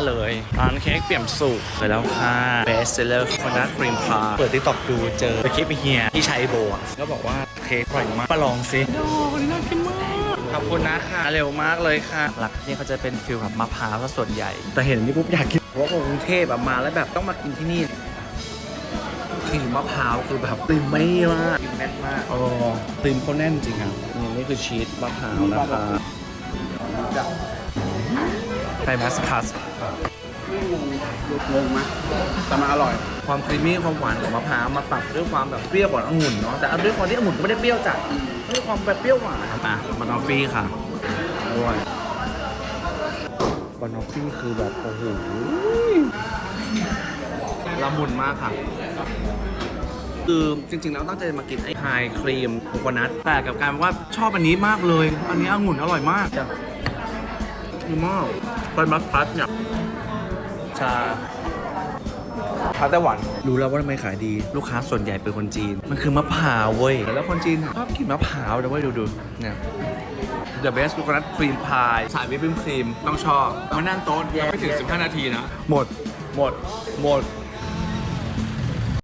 มาเลย ร้านเค้กเปี่ยมสุกเลยแล้วค่ะ best seller coconut cream pie เปิดติ๊กต็อกดูเจอไปคลิปไปเฮียที่ชัยโบอะก็บอกว่าเค้กอร่อยมากมาลองสิดูนี่น่ากินมากขอบคุณนะคะเร็วมากเลยค่ะ หลักนี่เขาจะเป็นฟิลแบบมะพร้าวซะส่วนใหญ่ แต่เห็นนี่ปุ๊บอยากกินเพราะว่าคนกรุงเทพแบบมาแล้วแบบต้องมากินที่นี่ครีมมะพร้าวคือแบบติมไม่มากติมแน่นมากอ๋อติมเขาแน่นจริงอะนี่นี่คือชีสมะพร้าวนะคะ ไทมัสคัสงงไหมแต่มันอร่อย ความครีมมี่ความหวานของมะพร้าวมาปรับด้วยความแบบเปรี้ยวขององุ่นเนาะแต่เอาด้วยความที่องุ่นก็ไม่ได้เปรี้ยวจัดด้วยความแบบเปรี้ยวหวานอะบานอฟฟี่ค่ะด้วยบานอฟฟี่คือแบบโอ้โหละมุนมากค่ะคือจริงๆแล้วตั้งใจมากินไอ้ไฮครีมโคโคนัทแต่กับการว่าชอบอันนี้มากเลย อันนี้องุ่นอร่อยมาก ดีมากเป็นมัสพัสเนี่ย ชาชาไต้หวัน รู้แล้วว่าทำไมขายดี ลูกค้าส่วนใหญ่เป็นคนจีน มันคือมะพร้าวเว้ย แล้วคนจีนชอบกินมะพร้าวนะเว้ยดูดูเนี่ย The best coconut cream pie สายวิปปิ้งครีมต้องชอบมานั่งโต๊ะไม่ถึง 15 นาทีนะ หมด หมด หมด